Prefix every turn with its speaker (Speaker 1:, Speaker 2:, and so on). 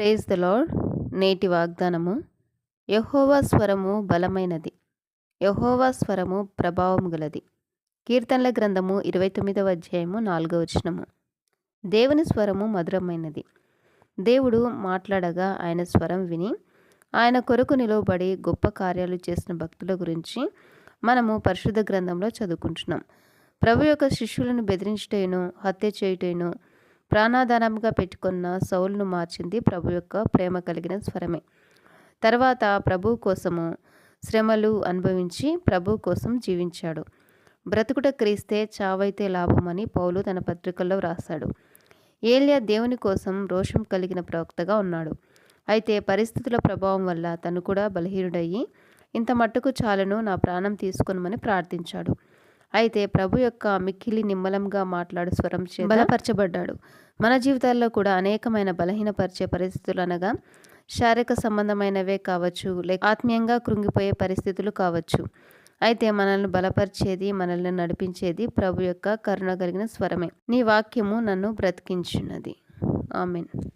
Speaker 1: Praise the lord నేటి వాగ్దానము యహోవా స్వరము బలమైనది. యహోవా స్వరము ప్రభావం గలది. కీర్తనల గ్రంథము ఇరవై తొమ్మిదవ అధ్యాయము నాలుగవ వచనము. దేవుని స్వరము మధురమైనది. దేవుడు మాట్లాడగా ఆయన స్వరం విని ఆయన కొరకు నిలవబడి గొప్ప కార్యాలు చేసిన భక్తుల గురించి మనము పరిశుద్ధ గ్రంథంలో చదువుకుంటున్నాం. ప్రభు యొక్క శిష్యులను బెదిరించుటైను హత్య చేయుటైను ప్రాణాధానంగా పెట్టుకున్న సౌల్ను మార్చింది ప్రభు యొక్క ప్రేమ కలిగిన స్వరమే. తర్వాత ప్రభు కోసము శ్రమలు అనుభవించి ప్రభు కోసం జీవించాడు. బ్రతుకుట క్రీస్తే చావైతే లాభమని పౌలు తన పత్రికల్లో వ్రాశాడు. ఏలియా దేవుని కోసం రోషం కలిగిన ప్రవక్తగా ఉన్నాడు. అయితే పరిస్థితుల ప్రభావం వల్ల తను కూడా బలహీనుడయ్యి ఇంత మట్టుకు చాలను నా ప్రాణం తీసుకొనమని ప్రార్థించాడు. అయితే ప్రభు యొక్క మిక్కిలి నిమ్మలంగా మాట్లాడు స్వరం చే బలపరచబడ్డాడు. మన జీవితాల్లో కూడా అనేకమైన బలహీనపరిచే పరిస్థితులు అనగా శారీరక సంబంధమైనవే కావచ్చు లేక ఆత్మీయంగా కృంగిపోయే పరిస్థితులు కావచ్చు. అయితే మనల్ని బలపరిచేది మనల్ని నడిపించేది ప్రభు యొక్క కరుణ కలిగిన స్వరమే. నీ వాక్యము నన్ను బ్రతికించున్నది. ఆమెన్.